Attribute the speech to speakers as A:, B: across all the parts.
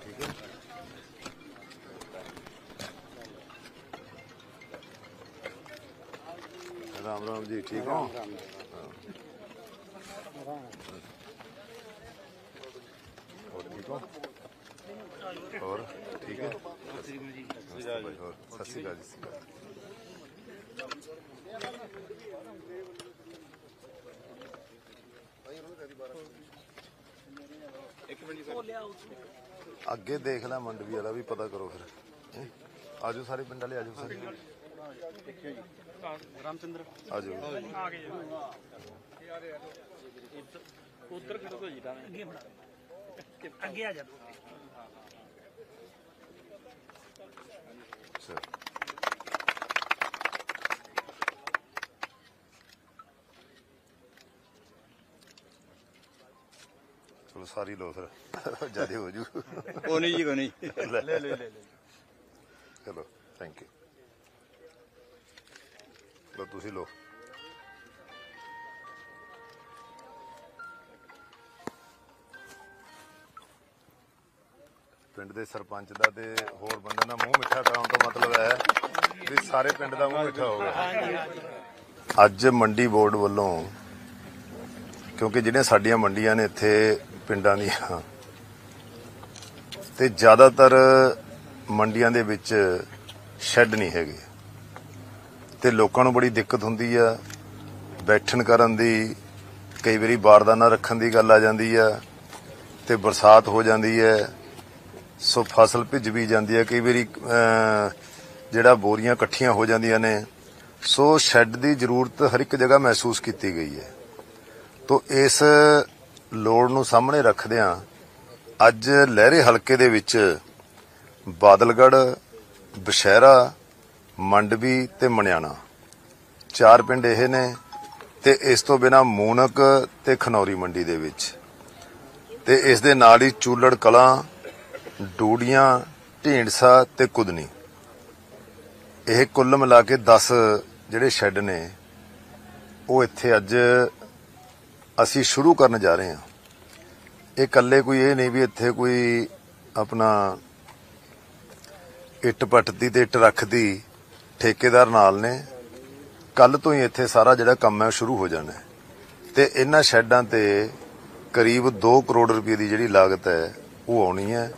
A: ਠੀਕ ਹੈ ਰਾਮ ਰਾਮ ਜੀ ਠੀਕ ਹੋ ਹੋਰ ਠੀਕ ਹੋ ਹੋਰ ਠੀਕ ਹੈ ਸਤਿ ਸ਼੍ਰੀ ਅਕਾਲ ਜੀ ਸਤਿ ਸ਼੍ਰੀ ਅਕਾਲ ਜੀ ਸਤਿ ਸ਼੍ਰੀ ਅਕਾਲ ਅੱਗੇ ਦੇਖ ਲੈ ਮੰਡਵੀ ਵਾਲਾ ਵੀ ਪਤਾ ਕਰੋ ਫਿਰ? ਆਜੋ ਸਾਰੇ ਪਿੰਡ ਵਾਲੇ ਆਜੋ ਸਾਰੇ।
B: ਰਾਮਚੰਦਰ।
A: ਆਜੋ।
B: ਆ ਗਏ ਉਧਰ ਖੜੋ ਤਾਂ ਜੀ ਅੱਗੇ ਬਣਾ। ਅੱਗੇ ਆ ਜਾ।
A: ਚਲੋ ਚਲੋ ਸਾਰੀ ਲੋ ਫਿਰ। ਜਿਆਦੇ ਹੋ ਜੂ।
C: ਉਹ ਨਹੀਂ ਜੀ ਕੋ ਨਹੀਂ।
A: ਲੈ। ਲੈ ਲੈ ਚਲੋ ਥੈਂਕ ਯੂ ਲੋ ਤੁਸੀਂ ਲੋ ਪਿੰਡ ਦੇ ਸਰਪੰਚ ਦਾ ਤੇ ਹੋਰ ਬੰਦਿਆਂ ਦਾ ਮੂੰਹ ਮਿੱਠਾ ਕਰਾਉਣ ਤੋਂ ਮਤਲਬ ਹੈ ਵੀ ਸਾਰੇ ਪਿੰਡ ਦਾ ਮੂੰਹ ਮਿੱਠਾ ਹੋਊਗਾ ਅੱਜ ਮੰਡੀ ਬੋਰਡ ਵੱਲੋਂ ਕਿਉਂਕਿ ਜਿਹੜੀਆਂ ਸਾਡੀਆਂ ਮੰਡੀਆਂ ਨੇ ਇੱਥੇ ਪਿੰਡਾਂ ਦੀਆਂ ਤੇ ਜ਼ਿਆਦਾਤਰ ਮੰਡੀਆਂ ਦੇ ਵਿੱਚ ਸ਼ੈੱਡ ਨਹੀਂ ਹੈਗੇ। ਤੇ ਲੋਕਾਂ ਨੂੰ ਬੜੀ ਦਿੱਕਤ ਹੁੰਦੀ ਆ। ਬੈਠਣ ਕਰਨ ਦੀ, ਕਈ ਵਾਰੀ ਬਾਰਦਾਨਾ ਰੱਖਣ ਦੀ ਗੱਲ ਆ ਜਾਂਦੀ ਆ। ਤੇ ਬਰਸਾਤ ਹੋ ਜਾਂਦੀ ਹੈ ਸੋ ਫਸਲ ਭਿੱਜ ਵੀ ਜਾਂਦੀ ਹੈ ਕਈ ਵਾਰੀ ਜਿਹੜਾ ਬੋਰੀਆਂ ਇਕੱਠੀਆਂ ਹੋ ਜਾਂਦੀਆਂ ਨੇ। ਸੋ ਸ਼ੈੱਡ ਦੀ ਜ਼ਰੂਰਤ ਹਰ ਇੱਕ ਜਗ੍ਹਾ ਮਹਿਸੂਸ ਕੀਤੀ ਗਈ ਹੈ। ਤੋ ਇਸ ਲੋੜ ਨੂੰ ਸਾਹਮਣੇ ਰੱਖਦਿਆਂ ਅੱਜ ਲਹਿਰੇ ਹਲਕੇ ਦੇ ਵਿੱਚ ਬਾਦਲਗੜ ਬਸ਼ਹਿਰਾ ਮੰਡਵੀ ਤੇ ਮਣਿਆਣਾ। ਚਾਰ ਪਿੰਡ ਇਹ ਨੇ ਤੇ ਇਸ ਤੋਂ ਬਿਨਾ ਮੂਨਕ ਤੇ ਖਨੌਰੀ ਮੰਡੀ ਦੇ ਵਿੱਚ। ਤੇ ਇਸ ਦੇ ਨਾਲ ਹੀ ਚੂਲੜ ਕਲਾਂ, ਡੂੜੀਆਂ, ਢੀਂਡਸਾ ਤੇ ਕੁਦਨੀ। ਇਹ ਕੁੱਲ ਮਿਲਾ ਕੇ 10 ਜਿਹੜੇ ਸ਼ੈੱਡ ਨੇ, ਉਹ ਇੱਥੇ ਅੱਜ ਅਸੀਂ ਸ਼ੁਰੂ ਕਰਨ ਜਾ ਰਹੇ ਹਾਂ। ਇਹ ਇਕੱਲੇ ਕੋਈ ਇਹ ਨਹੀਂ ਵੀ ਇੱਥੇ ਕੋਈ ਆਪਣਾ ਇੱਟ ਪੱਟਦੀ ਤੇ ਇੱਟ ਰੱਖਦੀ ਠੇਕੇਦਾਰ ਨਾਲ ਨੇ। ਕੱਲ ਤੋਂ ਹੀ ਇੱਥੇ ਸਾਰਾ ਜਿਹੜਾ ਕੰਮ ਹੈ ਉਹ ਸ਼ੁਰੂ ਹੋ ਜਾਣਾ ਹੈ। ਤੇ ਇਹਨਾਂ ਸ਼ੈੱਡਾਂ ਤੇ ਕਰੀਬ 2 ਕਰੋੜ ਰੁਪਏ ਦੀ ਜਿਹੜੀ ਲਾਗਤ ਹੈ, ਉਹ ਆਉਣੀ ਹੈ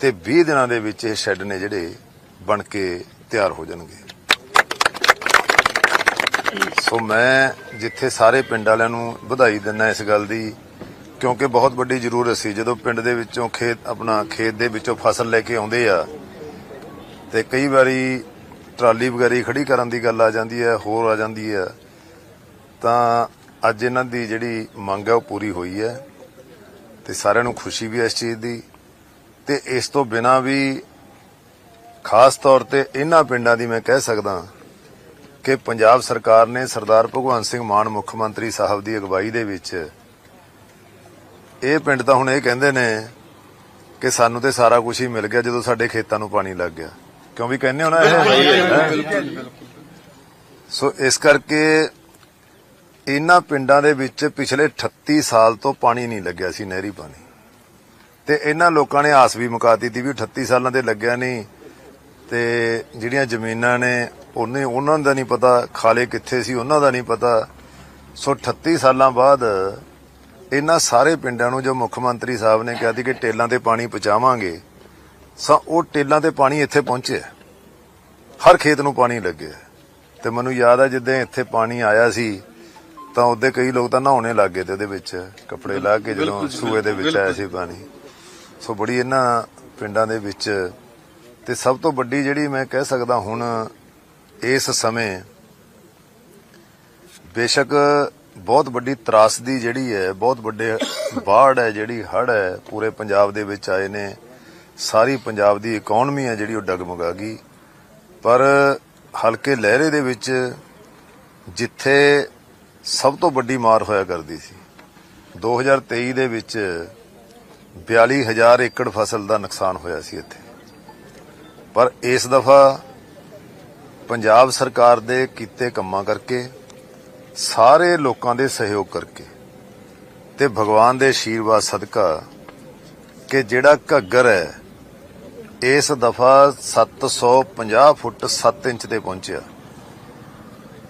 A: ਤੇ 20 ਦਿਨਾਂ ਦੇ ਵਿੱਚ ਇਹ ਸ਼ੈੱਡ ਨੇ ਜਿਹੜੇ ਬਣ ਕੇ ਤਿਆਰ ਹੋ ਜਾਣਗੇ। ਸੋ ਮੈਂ ਜਿੱਥੇ ਸਾਰੇ ਪਿੰਡ ਵਾਲਿਆਂ ਨੂੰ ਵਧਾਈ ਦਿੰਦਾ ਇਸ ਗੱਲ ਦੀ, ਕਿਉਂਕਿ ਬਹੁਤ ਵੱਡੀ ਜ਼ਰੂਰਤ ਸੀ ਜਦੋਂ ਪਿੰਡ ਦੇ ਵਿੱਚੋਂ ਖੇਤ, ਆਪਣਾ ਖੇਤ ਦੇ ਵਿੱਚੋਂ ਫਸਲ ਲੈ ਕੇ ਆਉਂਦੇ ਆ, ਤੇ ਕਈ ਵਾਰੀ ਟਰਾਲੀ ਵਗੈਰੀ ਖੜੀ ਕਰਨ ਦੀ ਗੱਲ ਆ ਜਾਂਦੀ ਹੈ, ਹੋਰ ਆ ਜਾਂਦੀ ਹੈ, ਤਾਂ ਅੱਜ ਇਹਨਾਂ ਦੀ ਜਿਹੜੀ ਮੰਗ ਹੈ ਉਹ ਪੂਰੀ ਹੋਈ ਹੈ, ਤੇ ਸਾਰਿਆਂ ਨੂੰ ਖੁਸ਼ੀ ਵੀ ਇਸ ਚੀਜ਼ ਦੀ, ਤੇ ਇਸ ਤੋਂ ਬਿਨਾ ਵੀ ਖਾਸ ਤੌਰ ਤੇ ਇਹਨਾਂ ਪਿੰਡਾਂ ਦੀ ਮੈਂ ਕਹਿ ਸਕਦਾ ਕਿ ਪੰਜਾਬ ਸਰਕਾਰ ਨੇ ਸਰਦਾਰ ਭਗਵੰਤ ਸਿੰਘ ਮਾਨ ਮੁੱਖ ਮੰਤਰੀ ਸਾਹਿਬ ਦੀ ਅਗਵਾਈ ਦੇ ਵਿੱਚ ਇਹ ਪਿੰਡ ਤਾਂ ਹੁਣ ਇਹ ਕਹਿੰਦੇ ਨੇ ਕਿ ਸਾਨੂੰ ਤੇ ਸਾਰਾ ਕੁਝ ਹੀ ਮਿਲ ਗਿਆ ਜਦੋਂ ਸਾਡੇ ਖੇਤਾਂ ਨੂੰ ਪਾਣੀ ਲੱਗ ਗਿਆ। ਕਿਉਂ ਵੀ ਕਹਿੰਦੇ ਹੋ ਨਾ ਇਹ? ਸੋ ਇਸ ਕਰਕੇ ਇਹਨਾਂ ਪਿੰਡਾਂ ਦੇ ਵਿੱਚ ਪਿਛਲੇ 38 ਸਾਲ ਤੋਂ ਪਾਣੀ ਨਹੀਂ ਲੱਗਿਆ ਸੀ ਨਹਿਰੀ ਪਾਣੀ। ਤੇ ਇਹਨਾਂ ਲੋਕਾਂ ਨੇ ਆਸ ਵੀ ਮੁਕਾਤੀ ਸੀ ਵੀ 38 ਸਾਲਾਂ ਦੇ ਲੱਗਿਆ ਨਹੀਂ ਤੇ ਜਿਹੜੀਆਂ ਜ਼ਮੀਨਾਂ ਨੇ ਉਹਨੇ ਉਹਨਾਂ ਦਾ ਨਹੀਂ ਪਤਾ ਖਾਲੇ ਕਿੱਥੇ ਸੀ ਉਹਨਾਂ ਦਾ ਨਹੀਂ ਪਤਾ। ਸੋ 38 ਸਾਲਾਂ ਬਾਅਦ ਇਹਨਾਂ ਸਾਰੇ ਪਿੰਡਾਂ ਨੂੰ ਜੋ ਮੁੱਖ ਮੰਤਰੀ ਸਾਹਿਬ ਨੇ ਕਿਹਾ ਸੀ ਕਿ ਟੇਲਾਂ ਤੇ ਪਾਣੀ ਪਹੁੰਚਾਵਾਂਗੇ ਸਾ ਉਹ ਟੇਲਾਂ ਤੇ ਪਾਣੀ ਇੱਥੇ ਪਹੁੰਚਿਆ ਹਰ ਖੇਤ ਨੂੰ ਪਾਣੀ ਲੱਗਿਆ ਤੇ ਮੈਨੂੰ ਯਾਦ ਆ ਜਿੱਦਾਂ ਇੱਥੇ ਪਾਣੀ ਆਇਆ ਸੀ ਤਾਂ ਉਹਦੇ ਕਈ ਲੋਕ ਤਾਂ ਨਹਾਉਣੇ ਲੱਗ ਗਏ ਤੇ ਉਹਦੇ ਵਿੱਚ ਕੱਪੜੇ ਲਾ ਕੇ ਜਦੋਂ ਸੂਏ ਦੇ ਵਿੱਚ ਆਇਆ ਸੀ ਪਾਣੀ। ਸੋ ਬੜੀ ਇਹਨਾਂ ਪਿੰਡਾਂ ਦੇ ਵਿੱਚ ਤੇ ਸਭ ਤੋਂ ਵੱਡੀ ਜਿਹੜੀ ਮੈਂ ਕਹਿ ਸਕਦਾ ਹੁਣ ਇਸ ਸਮੇਂ ਬੇਸ਼ੱਕ ਬਹੁਤ ਵੱਡੀ ਤਰਾਸਦੀ ਜਿਹੜੀ ਹੈ, ਬਹੁਤ ਵੱਡੇ ਬਾੜ ਹੈ, ਜਿਹੜੀ ਹੜ ਹੈ, ਪੂਰੇ ਪੰਜਾਬ ਦੇ ਵਿੱਚ ਆਏ ਨੇ। ਸਾਰੀ ਪੰਜਾਬ ਦੀ ਇਕਨੋਮੀ ਹੈ ਜਿਹੜੀ ਉਹ ਡਗਮਗਾ ਗਈ। ਪਰ ਹਲਕੇ ਲਹਿਰੇ ਦੇ ਵਿੱਚ ਜਿੱਥੇ ਸਭ ਤੋਂ ਵੱਡੀ ਮਾਰ ਹੋਇਆ ਕਰਦੀ ਸੀ 2023 ਦੇ ਵਿੱਚ 42000 ਏਕੜ ਫਸਲ ਦਾ ਨੁਕਸਾਨ ਹੋਇਆ ਸੀ ਇੱਥੇ। ਪਰ ਇਸ ਦਫਾ ਪੰਜਾਬ ਸਰਕਾਰ ਦੇ ਕੀਤੇ ਕੰਮਾਂ ਕਰਕੇ, ਸਾਰੇ ਲੋਕਾਂ ਦੇ ਸਹਿਯੋਗ ਕਰਕੇ ਤੇ ਭਗਵਾਨ ਦੇ ਆਸ਼ੀਰਵਾਦ ਸਦਕਾ ਕਿ ਜਿਹੜਾ ਘੱਗਰ ਹੈ, ਇਸ ਦਫਾ 750 ਫੁੱਟ 7 ਇੰਚ ਤੇ ਪਹੁੰਚਿਆ।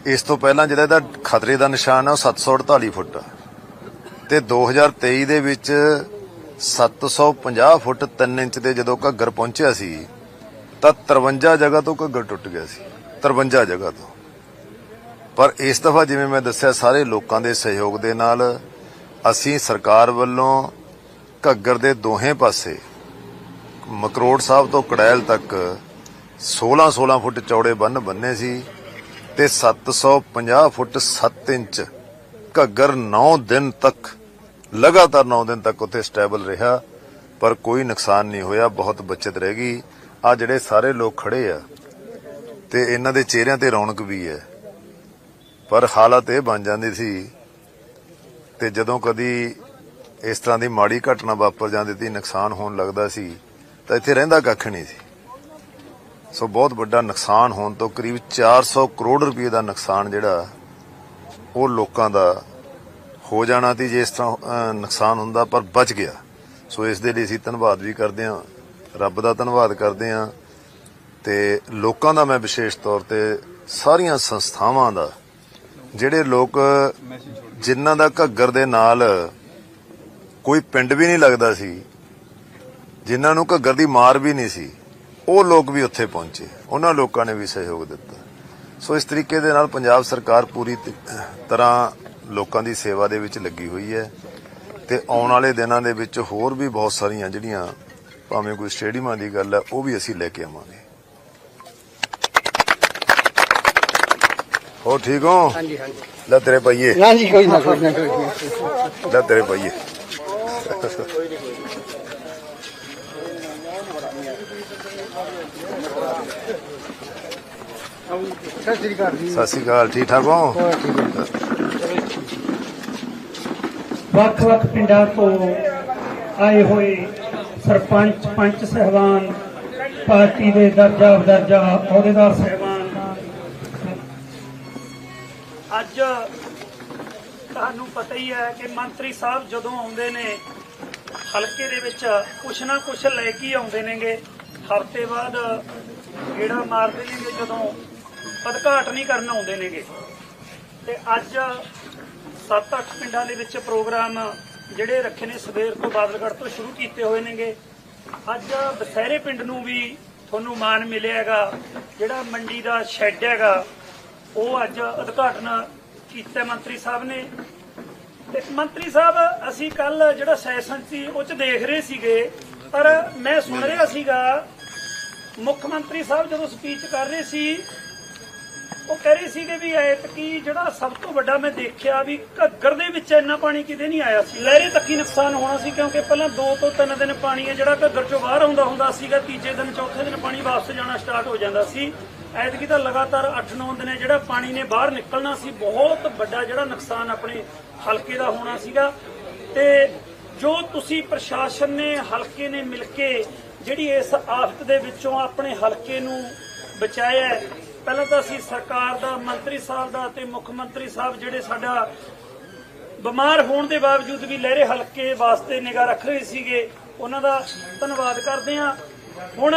A: ਇਸ ਤੋਂ ਪਹਿਲਾਂ ਜਿਹੜਾ ਇਹਦਾ ਖਤਰੇ ਦਾ ਨਿਸ਼ਾਨ ਹੈ, ਉਹ 748 ਫੁੱਟ ਆ। ਤੇ 2023 ਦੇ ਵਿੱਚ 750 ਫੁੱਟ 3 ਇੰਚ ਤੇ ਜਦੋਂ ਘੱਗਰ ਪਹੁੰਚਿਆ ਸੀ, ਤਾਂ 53 ਜਗ੍ਹਾ ਤੋਂ ਘੱਗਰ ਟੁੱਟ ਗਿਆ ਸੀ। 53 ਜਗ੍ਹਾ ਤੋਂ। ਪਰ ਇਸ ਦਫਾ ਜਿਵੇਂ ਮੈਂ ਦੱਸਿਆ, ਸਾਰੇ ਲੋਕਾਂ ਦੇ ਸਹਿਯੋਗ ਦੇ ਨਾਲ ਅਸੀਂ ਸਰਕਾਰ ਵੱਲੋਂ ਘੱਗਰ ਦੇ ਦੋਹੇ ਪਾਸੇ, ਮਕਰੋੜ ਸਾਹਿਬ ਤੋਂ ਕੜੈਲ ਤੱਕ 16-16 ਫੁੱਟ ਚੌੜੇ ਬੰਨ ਬੰਨੇ ਸੀ ਤੇ 750 ਫੁੱਟ 7 ਇੰਚ ਘੱਗਰ 9 ਦਿਨ ਤੱਕ, ਲਗਾਤਾਰ 9 ਦਿਨ ਤੱਕ ਉੱਥੇ ਸਟੇਬਲ ਰਿਹਾ। ਪਰ ਕੋਈ ਨੁਕਸਾਨ ਨਹੀਂ ਹੋਇਆ, ਬਹੁਤ ਬਚਤ ਰਹਿ ਗਈ। ਆ ਜਿਹੜੇ ਸਾਰੇ ਲੋਕ ਖੜੇ ਆ ਤੇ ਇਹਨਾਂ ਦੇ ਚਿਹਰਿਆਂ ਤੇ ਰੌਣਕ ਵੀ ਹੈ। ਪਰ ਹਾਲਤ ਇਹ ਬਣ ਜਾਂਦੀ ਸੀ ਤੇ ਜਦੋਂ ਕਦੀ ਇਸ ਤਰ੍ਹਾਂ ਦੀ ਮਾੜੀ ਘਟਨਾ ਵਾਪਰ ਜਾਂਦੀ ਸੀ ਨੁਕਸਾਨ ਹੋਣ ਲੱਗਦਾ ਸੀ, ਤਾਂ ਇੱਥੇ ਰਹਿੰਦਾ ਕੱਖ ਨਹੀਂ ਸੀ। ਸੋ ਬਹੁਤ ਵੱਡਾ ਨੁਕਸਾਨ ਹੋਣ ਤੋਂ ਕਰੀਬ 400 ਕਰੋੜ ਰੁਪਏ ਦਾ ਨੁਕਸਾਨ ਜਿਹੜਾ, ਉਹ ਲੋਕਾਂ ਦਾ ਹੋ ਜਾਣਾ ਸੀ ਜੇ ਇਸ ਤਰ੍ਹਾਂ ਨੁਕਸਾਨ ਹੁੰਦਾ, ਪਰ ਬਚ ਗਿਆ। ਸੋ ਇਸ ਦੇ ਲਈ ਅਸੀਂ ਧੰਨਵਾਦ ਵੀ ਕਰਦੇ ਹਾਂ। ਰੱਬ ਦਾ ਧੰਨਵਾਦ ਕਰਦੇ ਹਾਂ। ਤੇ ਲੋਕਾਂ ਦਾ ਮੈਂ ਵਿਸ਼ੇਸ਼ ਤੌਰ ਤੇ ਸਾਰੀਆਂ ਸੰਸਥਾਵਾਂ ਦਾ, ਜਿਹੜੇ ਲੋਕ ਜਿਨ੍ਹਾਂ ਦਾ ਘੱਗਰ ਦੇ ਨਾਲ ਕੋਈ ਪਿੰਡ ਵੀ ਨਹੀਂ ਲੱਗਦਾ ਸੀ, ਜਿਨ੍ਹਾਂ ਨੂੰ ਘੱਗਰ ਦੀ ਮਾਰ ਵੀ ਨਹੀਂ ਸੀ, ਉਹ ਲੋਕ ਵੀ ਉੱਥੇ ਪਹੁੰਚੇ। ਉਹਨਾਂ ਲੋਕਾਂ ਨੇ ਵੀ ਸਹਿਯੋਗ ਦਿੱਤਾ। ਸੋ ਇਸ ਤਰੀਕੇ ਦੇ ਨਾਲ ਪੰਜਾਬ ਸਰਕਾਰ ਪੂਰੀ ਤਰ੍ਹਾਂ ਲੋਕਾਂ ਦੀ ਸੇਵਾ ਦੇ ਵਿੱਚ ਲੱਗੀ ਹੋਈ ਹੈ ਤੇ ਆਉਣ ਵਾਲੇ ਦਿਨਾਂ ਦੇ ਵਿੱਚ ਹੋਰ ਵੀ ਬਹੁਤ ਸਾਰੀਆਂ ਜਿਹੜੀਆਂ ਭਾਵੇਂ ਕੋਈ ਸਟੇਡੀਅਮਾਂ ਦੀ ਗੱਲ ਹੈ, ਉਹ ਵੀ ਅਸੀਂ ਲੈ ਕੇ ਆਵਾਂਗੇ। ਹੋ ਠੀਕ ਹੋ?
C: ਹਾਂਜੀ ਹਾਂਜੀ।
A: ਲੈ ਤੇਰੇ ਪਈਏ
C: ਹਾਂਜੀ ਕੋਈ ਨਾ ਕੋਈ ਨਾ ਕੋਈ ਨਾ।
A: ਲੈ ਤੇਰੇ ਪਈਏ
C: ਸਤਿ ਸ੍ਰੀ ਅਕਾਲ ਜੀ।
A: ਸਤਿ ਸ਼੍ਰੀ ਅਕਾਲ ਠੀਕ ਠਾਕ ਹੋ?
C: ਹੋਰ ਠੀਕ ਹੈ
B: ਵੱਖ-ਵੱਖ ਪਿੰਡਾਂ ਤੋਂ ਆਏ ਹੋਏ ਸਰਪੰਚ ਪੰਚ ਸਹਿਬਾਨ ਪਾਰਟੀ ਦੇ ਦਰਜਾ ਬਦਰਜਾ ਅਹੁਦੇਦਾਰ ਸਹਿਬਾਨ ਤੁਹਾਨੂੰ ਪਤਾ ਹੀ ਹੈ ਕਿ ਮੰਤਰੀ ਸਾਹਿਬ ਜਦੋਂ ਆਉਂਦੇ ਨੇ, ਹਲਕੇ ਦੇ ਵਿੱਚ ਕੁਛ ਨਾ ਕੁਛ ਲੈ ਕੇ ਆਉਂਦੇ ਨੇਗੇ। ਹਫ਼ਤੇ ਬਾਅਦ ਗੇੜਾ ਮਾਰਦੇ ਨੇਗੇ ਜਦੋਂ ਉਦਘਾਟਨ ਕਰਨ ਆਉਂਦੇ ਨੇਗੇ। ਤੇ ਅੱਜ 7-8 ਪਿੰਡਾਂ ਦੇ ਵਿੱਚ ਪ੍ਰੋਗਰਾਮ ਜਿਹੜੇ ਰੱਖੇ ਨੇ ਸਵੇਰ ਤੋਂ ਬਾਦਲਗੜ੍ਹ ਤੋਂ ਸ਼ੁਰੂ ਕੀਤੇ ਹੋਏ ਨੇਗੇ। ਅੱਜ ਬਸਹਿਰੇ ਪਿੰਡ ਨੂੰ ਵੀ ਤੁਹਾਨੂੰ ਮਾਨ ਮਿਲਿਆ ਹੈਗਾ। ਜਿਹੜਾ ਮੰਡੀ ਦਾ ਸ਼ੈੱਡ ਹੈਗਾ, ਉਹ ਅੱਜ ਉਦਘਾਟਨ ਕੀਤਾ ਮੰਤਰੀ ਸਾਹਿਬ ਨੇ। ਤੇ ਮੰਤਰੀ ਸਾਹਿਬ, ਅਸੀਂ ਕੱਲ ਜਿਹੜਾ ਸੈਸ਼ਨ ਸੀ, ਉਹ ਚ ਦੇਖ ਰਹੇ ਸੀਗੇ, ਪਰ ਮੈਂ ਸੁਣ ਰਿਹਾ ਸੀਗਾ, ਮੁੱਖ ਮੰਤਰੀ ਸਾਹਿਬ ਜਦੋਂ ਸਪੀਚ ਕਰ ਰਹੇ ਸੀ, ਉਹ ਕਹਿ ਰਹੇ ਸੀਗੇ ਵੀ ਐਤਕੀ ਜਿਹੜਾ ਸਭ ਤੋਂ ਵੱਡਾ ਮੈਂ ਦੇਖਿਆ ਵੀ ਘੱਗਰ ਦੇ ਵਿੱਚ ਇੰਨਾ ਪਾਣੀ ਕਿਤੇ ਨਹੀਂ ਆਇਆ ਸੀ। ਲਹਿਰੇ ਤੱਕ ਹੀ ਨੁਕਸਾਨ ਹੋਣਾ ਸੀ, ਕਿਉਂਕਿ ਪਹਿਲਾਂ 2 ਤੋਂ 3 ਦਿਨ ਪਾਣੀ ਹੈ, ਜਿਹੜਾ ਘੱਗਰ ਚੋਂ ਬਾਹਰ ਆਉਂਦਾ ਹੁੰਦਾ ਸੀਗਾ, ਤੀਜੇ ਦਿਨ, ਚੌਥੇ ਦਿਨ ਪਾਣੀ ਵਾਪਸ ਜਾਣਾ ਸਟਾਰਟ ਹੋ ਜਾਂਦਾ ਸੀ। ਐਤਕੀ ਤਾਂ ਲਗਾਤਾਰ 8-9 ਦਿਨ ਜਿਹੜਾ ਪਾਣੀ ਨੇ ਬਾਹਰ ਨਿਕਲਣਾ ਸੀ, ਬਹੁਤ ਵੱਡਾ ਜਿਹੜਾ ਨੁਕਸਾਨ ਆਪਣੇ ਹਲਕੇ ਦਾ ਹੋਣਾ ਸੀਗਾ। ਤੇ ਜੋ ਤੁਸੀਂ ਪ੍ਰਸ਼ਾਸਨ ਨੇ, ਹਲਕੇ ਨੇ ਮਿਲ ਕੇ ਜਿਹੜੀ ਇਸ ਆਫਤ ਦੇ ਵਿੱਚੋਂ ਆਪਣੇ ਹਲਕੇ ਨੂੰ ਬਚਾਇਆ ਪਹਿਲਾਂ ਤਾਂ ਅਸੀਂ ਸਰਕਾਰ ਦਾ, ਮੰਤਰੀ ਸਾਹਿਬ ਦਾ ਤੇ ਮੁੱਖ ਮੰਤਰੀ ਸਾਹਿਬ ਜਿਹੜੇ ਸਾਡਾ ਬਿਮਾਰ ਹੋਣ ਦੇ ਬਾਵਜੂਦ ਵੀ ਲਹਿਰੇ ਹਲਕੇ ਵਾਸਤੇ ਨਿਗਾਹ ਰੱਖ ਰਹੇ ਸੀਗੇ, ਉਹਨਾਂ ਦਾ ਧੰਨਵਾਦ ਕਰਦੇ ਹਾਂ। ਹੁਣ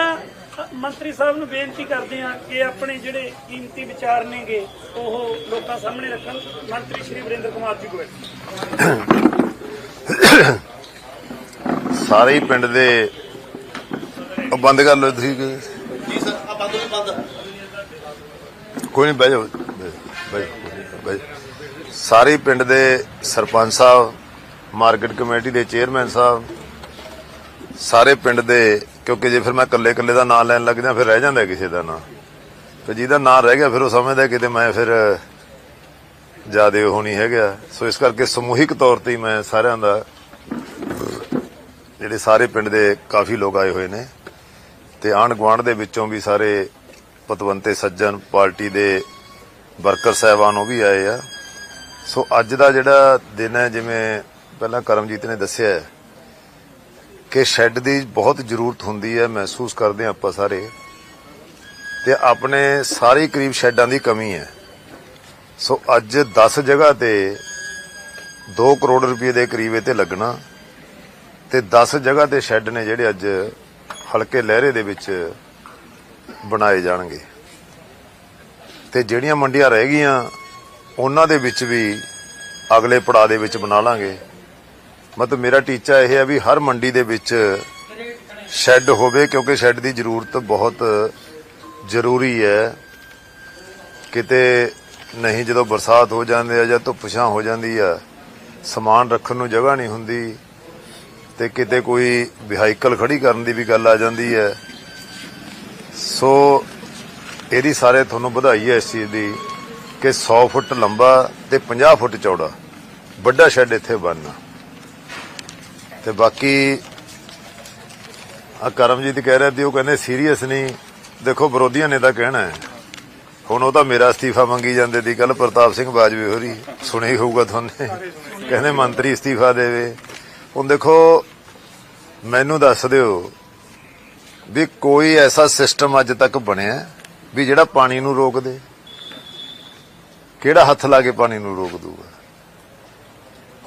B: ਮੰਤਰੀ ਸਾਹਿਬ ਨੂੰ ਬੇਨਤੀ ਕਰਦੇ ਹਾਂ ਕਿ ਆਪਣੇ ਜਿਹੜੇ ਕੀਮਤੀ ਵਿਚਾਰ ਨੇਗੇ ਉਹ ਲੋਕਾਂ ਸਾਹਮਣੇ ਰੱਖਣ। ਮੰਤਰੀ ਸ਼੍ਰੀ ਵਰਿੰਦਰ ਕੁਮਾਰ ਜੀ ਗੋਇਲ
A: ਸਾਰੇ ਹੀ ਪਿੰਡ ਦੇ ਉਹ ਬੰਦ ਕਰ ਲਓ ਤੁਸੀਂ। ਜੀ ਸਰ ਆ ਬੰਦ ਕੋਈ ਨਹੀਂ ਬਹਿ ਜਾਓ ਬਹਿ। ਸਾਰੇ ਹੀ ਪਿੰਡ ਦੇ ਸਰਪੰਚ ਸਾਹਿਬ ਮਾਰਕੀਟ ਕਮੇਟੀ ਦੇ ਚੇਅਰਮੈਨ ਸਾਹਿਬ ਸਾਰੇ ਪਿੰਡ ਦੇ, ਕਿਉਂਕਿ ਜੇ ਫਿਰ ਮੈਂ ਇਕੱਲੇ ਇਕੱਲੇ ਦਾ ਨਾਂ ਲੈਣ ਲੱਗ ਜਾਂ ਫਿਰ ਰਹਿ ਜਾਂਦਾ ਕਿਸੇ ਦਾ ਨਾਂ। ਤੇ ਜਿਹਦਾ ਨਾਂ ਰਹਿ ਗਿਆ ਫਿਰ ਉਹ ਸਮਝਦਾ ਕਿਤੇ ਮੈਂ ਫਿਰ ਜਿਆਦੇ ਉਹ ਨਹੀਂ ਹੈਗਾ। ਸੋ ਇਸ ਕਰਕੇ ਸਮੂਹਿਕ ਤੌਰ ਤੇ ਮੈਂ ਸਾਰਿਆਂ ਦਾ, ਜਿਹੜੇ ਸਾਰੇ ਪਿੰਡ ਦੇ ਕਾਫੀ ਲੋਕ ਆਏ ਹੋਏ ਨੇ। ਤੇ ਆਂਢ ਗੁਆਂਢ ਦੇ ਵਿੱਚੋਂ ਵੀ ਸਾਰੇ ਪਤਵੰਤੇ ਸੱਜਣ, ਪਾਰਟੀ ਦੇ ਵਰਕਰ ਸਾਹਿਬਾਨ ਉਹ ਵੀ ਆਏ ਆ। ਸੋ ਅੱਜ ਦਾ ਜਿਹੜਾ ਦਿਨ ਹੈ, ਜਿਵੇਂ ਪਹਿਲਾਂ ਕਰਮਜੀਤ ਨੇ ਦੱਸਿਆ ਕਿ ਸ਼ੈੱਡ ਦੀ ਬਹੁਤ ਜ਼ਰੂਰਤ ਹੁੰਦੀ ਹੈ, ਮਹਿਸੂਸ ਕਰਦੇ ਹਾਂ ਆਪਾਂ ਸਾਰੇ। ਤੇ ਆਪਣੇ ਸਾਰੇ ਕਰੀਬ ਸ਼ੈੱਡਾਂ ਦੀ ਕਮੀ ਹੈ। ਸੋ ਅੱਜ 10 ਜਗ੍ਹਾ ਤੇ 2 ਕਰੋੜ ਰੁਪਏ ਦੇ ਕਰੀਬ ਇਹ ਤੇ ਲੱਗਣਾ। ਤੇ 10 ਜਗ੍ਹਾ ਤੇ ਸ਼ੈੱਡ ਨੇ ਜਿਹੜੇ ਅੱਜ ਹਲਕੇ ਲਹਿਰੇ ਦੇ ਵਿੱਚ ਬਣਾਏ ਜਾਣਗੇ। ਤੇ ਜਿਹੜੀਆਂ ਮੰਡੀਆਂ ਰਹਿ ਗਈਆਂ, ਉਹਨਾਂ ਦੇ ਵਿੱਚ ਵੀ ਅਗਲੇ ਪੜਾਅ ਦੇ ਵਿੱਚ ਬਣਾ ਲਾਂਗੇ। ਮਤਲਬ ਮੇਰਾ ਟੀਚਾ ਇਹ ਹੈ ਵੀ ਹਰ ਮੰਡੀ ਦੇ ਵਿੱਚ ਸ਼ੈੱਡ ਹੋਵੇ, ਕਿਉਂਕਿ ਸ਼ੈੱਡ ਦੀ ਜ਼ਰੂਰਤ ਬਹੁਤ ਜ਼ਰੂਰੀ ਹੈ। ਕਿਤੇ ਨਹੀਂ ਜਦੋਂ ਬਰਸਾਤ ਹੋ ਜਾਂਦੀ ਆ ਜਾਂ ਧੁੱਪ ਛਾਂ ਹੋ ਜਾਂਦੀ ਆ ਸਮਾਨ ਰੱਖਣ ਨੂੰ ਜਗ੍ਹਾ ਨਹੀਂ ਹੁੰਦੀ ਤੇ ਕਿਤੇ ਕੋਈ ਵਹੀਕਲ ਖੜੀ ਕਰਨ ਦੀ ਵੀ ਗੱਲ ਆ ਜਾਂਦੀ ਹੈ। ਸੋ ਇਹਦੀ ਸਾਰੇ ਤੁਹਾਨੂੰ ਵਧਾਈ ਹੈ ਇਸ ਚੀਜ਼ ਦੀ ਕਿ 100 ਫੁੱਟ ਲੰਬਾ ਤੇ 50 ਫੁੱਟ ਚੌੜਾ ਵੱਡਾ ਸ਼ੈੱਡ ਇੱਥੇ ਬਣਨਾ। ਤੇ ਬਾਕੀ ਆ ਕਰਮਜੀਤ ਕਹਿ ਰਿਹਾ ਸੀ, ਉਹ ਕਹਿੰਦੇ ਸੀਰੀਅਸ ਨਹੀਂ। ਦੇਖੋ ਵਿਰੋਧੀਆਂ ਨੇ ਤਾਂ ਕਹਿਣਾ ਹੈ। ਹੁਣ ਉਹ ਤਾਂ ਮੇਰਾ ਅਸਤੀਫਾ ਮੰਗੀ ਜਾਂਦੇ ਸੀ ਕੱਲ ਪ੍ਰਤਾਪ ਸਿੰਘ ਬਾਜਵੇ ਹੋਰੀ ਸੁਣਿਆ ਹੋਊਗਾ ਤੁਹਾਨੂੰ। ਕਹਿੰਦੇ ਮੰਤਰੀ ਅਸਤੀਫਾ ਦੇਵੇ। ਹੁਣ ਦੇਖੋ, ਮੈਨੂੰ ਦੱਸ ਦਿਓ ਵੀ ਕੋਈ ਐਸਾ ਸਿਸਟਮ ਅੱਜ ਤੱਕ ਬਣਿਆ ਵੀ ਜਿਹੜਾ ਪਾਣੀ ਨੂੰ ਰੋਕ ਦੇ? ਕਿਹੜਾ ਹੱਥ ਲਾ ਕੇ ਪਾਣੀ ਨੂੰ ਰੋਕ ਦੂਗਾ?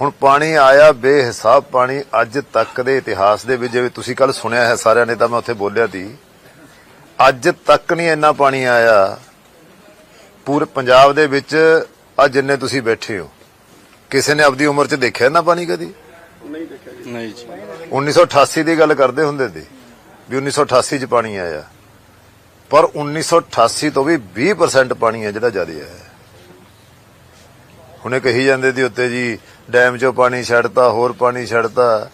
A: ਹੁਣ ਪਾਣੀ ਆਇਆ ਬੇਹਿਸਾਬ ਪਾਣੀ ਅੱਜ ਤੱਕ ਦੇ ਇਤਿਹਾਸ ਦੇ ਵਿੱਚ ਜਿਵੇਂ ਤੁਸੀਂ ਕੱਲ ਸੁਣਿਆ ਹੈ ਸਾਰਿਆਂ ਨੇ ਤਾਂ ਮੈਂ ਉੱਥੇ ਬੋਲਿਆ ਸੀ। ਅੱਜ ਤੱਕ ਨਹੀਂ ਇੰਨਾ ਪਾਣੀ ਆਇਆ। ਪੂਰੇ ਪੰਜਾਬ ਦੇ ਵਿੱਚ ਆ ਜਿੰਨੇ ਤੁਸੀਂ ਬੈਠੇ ਹੋ ਕਿਸੇ ਨੇ ਆਪਦੀ ਉਮਰ 'ਚ ਦੇਖਿਆ ਨਾ ਪਾਣੀ ਕਦੀ?
D: ਨਹੀਂ ਜੀ।
A: 1988 ਦੀ ਗੱਲ ਕਰਦੇ ਹੁੰਦੇ ਸੀ ਵੀ 1988 'ਚ ਪਾਣੀ ਆਇਆ। ਪਰ 1988 ਤੋਂ ਵੀ 20% ਪਾਣੀ ਹੈ ਜਿਹੜਾ ਜ਼ਿਆਦਾ ਆਇਆ ਹੁਣੇ ਕਹੀ ਜਾਂਦੇ ਸੀ ਉੱਤੇ ਜੀ ਡੈਮ 'ਚੋਂ ਪਾਣੀ ਛੱਡਤਾ, ਹੋਰ ਪਾਣੀ ਛੱਡਤਾ,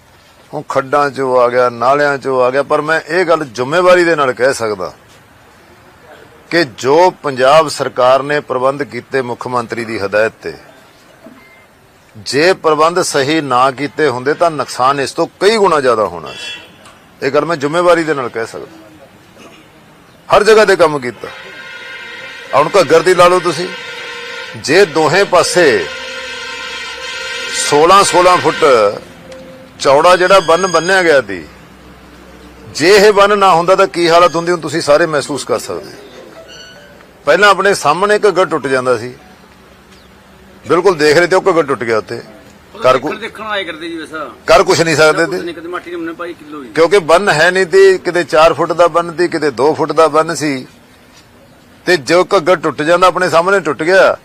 A: ਹੁਣ ਖੱਡਾਂ 'ਚੋਂ ਆ ਗਿਆ, ਨਾਲਿਆਂ 'ਚੋਂ ਆ ਗਿਆ, ਪਰ ਮੈਂ ਇਹ ਗੱਲ ਜ਼ਿੰਮੇਵਾਰੀ ਦੇ ਨਾਲ ਕਹਿ ਸਕਦਾ ਕਿ ਜੋ ਪੰਜਾਬ ਸਰਕਾਰ ਨੇ ਪ੍ਰਬੰਧ ਕੀਤੇ ਮੁੱਖ ਮੰਤਰੀ ਦੀ ਹਦਾਇਤ ਤੇ, ਜੇ ਪ੍ਰਬੰਧ ਸਹੀ ਨਾ ਕੀਤੇ ਹੁੰਦੇ ਤਾਂ ਨੁਕਸਾਨ ਇਸ ਤੋਂ ਕਈ ਗੁਣਾ ਜ਼ਿਆਦਾ ਹੋਣਾ ਸੀ। ਇਹ ਗੱਲ ਮੈਂ ਜ਼ਿੰਮੇਵਾਰੀ ਦੇ ਨਾਲ ਕਹਿ ਸਕਦਾ। ਹਰ ਜਗ੍ਹਾ ਤੇ ਕੰਮ ਕੀਤਾ। ਹੁਣ ਘੱਗਰ ਦੀ ਲਾ ਲਓ ਤੁਸੀਂ। ਜੇ ਦੋਹੇ ਪਾਸੇ 16 16 ਫੁੱਟ ਚੌੜਾ ਜਿਹੜਾ ਬੰਨ ਬੰਨਿਆ ਗਿਆ ਸੀ। ਜੇ ਇਹ ਬੰਨ ਨਾ ਹੁੰਦਾ ਤਾਂ ਕੀ ਹਾਲਤ ਹੁੰਦੀ ਹੁਣ ਤੁਸੀਂ ਸਾਰੇ ਮਹਿਸੂਸ ਕਰ ਸਕਦੇ। ਪਹਿਲਾਂ ਆਪਣੇ ਸਾਹਮਣੇ ਘੱਗਰ ਟੁੱਟ ਜਾਂਦਾ ਸੀ। ਬਿਲਕੁਲ ਦੇਖ ਰਹੇ ਤੇ ਉਹ ਘੱਗਰ ਟੁੱਟ ਗਿਆ ਉੱਤੇ ਕਰ ਕੁ-
D: ਦੇਖਣ ਆਏ ਕਰਦੇ ਜੀ ਵੈਸਾ।
A: ਕਰ ਕੁਛ ਨਹੀਂ ਸਕਦੇ ਤੇ
D: ਨਹੀਂ ਕਦੇ ਮਾਟੀ ਨੇ ਮਨੇ ਪਾਈ ਕਿਲੋ ਵੀ
A: ਕਿਉਂਕਿ ਬੰਨ ਹੈ ਨਹੀਂ ਤੇ ਕਿਤੇ 4 ਫੁੱਟ ਦਾ ਬੰਨ ਸੀ ਕਿਤੇ 2 ਫੁੱਟ ਦਾ ਬੰਨ ਸੀ। ਤੇ ਜੋ ਘੱਗਰ ਟੁੱਟ ਜਾਂਦਾ ਆਪਣੇ ਸਾਹਮਣੇ ਟੁੱਟ ਗਿਆ